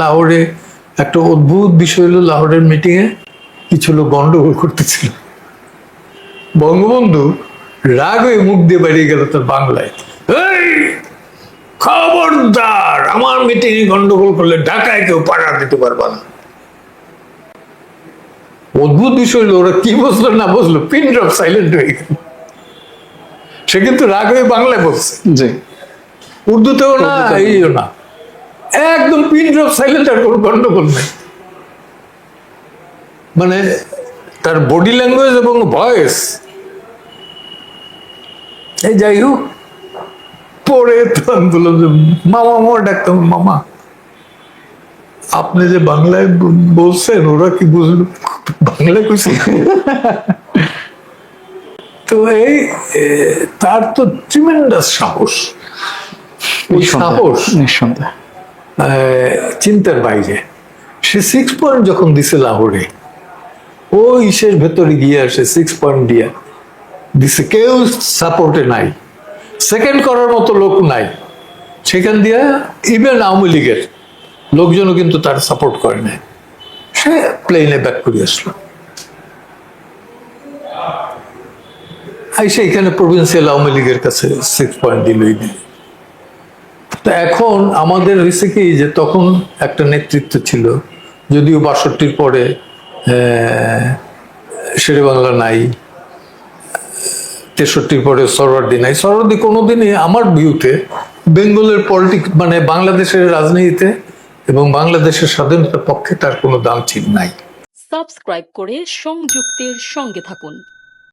লাহোরে একটা অদ্ভুত বিষয় হলো লাহোরের মিটিংয়ে কিছু লোক গন্ডগোল করতেছিল। বঙ্গবন্ধু রাগ হয়ে মুখ দিয়ে বেরিয়ে গেল তার বাংলায়। খবরদার আমার মিটিং এ গন্ডগোল করলে ঢাকায় কেউ পাড়া দিতে পারবা না। অদ্ভুত বিষয় হলো ওরা কি বুঝলো না বুঝলো পিন ড্রপ সাইলেন্ট হয়ে গেল। সে কিন্তু রাগ হয়ে বাংলায় বলছে। জি। উর্দুতেও না এইও না। একদম পিন ড্রপ সাইলেন্ট আর কোনো গন্ডগোল নাই। মানে তার বডি ল্যাঙ্গুয়েজ এবং ভয়েস এই যাই হোক পরে বললাম যে মামা মামা ডাকতাম মামা আপনি যে বাংলায় বলছেন ওরা কি বুঝলো? বাংলায় কইছে? তো এই তার তো ট্রিমেন্ডাস সাহস। সাহস। নিঃসন্দেহে। চিন্তার বাইরে। সে সিক্স পয়েন্ট যখন দিছে লাহোরে ও ইসের ভেতরে গিয়ে আসে সিক্স পয়েন্ট দিয়ে দিছে। কেউ সাপোর্টে নাই। সেকেন্ড করার মতো লোক নাই। সেখান দিয়ে ইভেন আওয়ামী লীগের লোকজনও কিন্তু তার সাপোর্ট করে নাই। সে প্লেনে ব্যাক করে আসলো। আইসে এখানে প্রভিন্সিয়াল আওয়ামী লীগের কাছে সিক্স পয়েন্ট দিলই দিল তো এখন আমাদের হয়েছে যে তখন একটা নেতৃত্ব ছিল, যদিও বাষট্টির পরে শেরে বাংলা নাই, তেষট্টির পরে সরওয়ার্দি নাই। সরওয়ার্দি কোনোদিনই আমার ভিউতে বেঙ্গলের পলিটিক মানে বাংলাদেশের রাজনীতিতে এবং বাংলাদেশের স্বাধীনতার পক্ষে তার কোনো দাম ঠিক নাই। সাবস্ক্রাইব করে সংযুক্তের সঙ্গে থাকুন।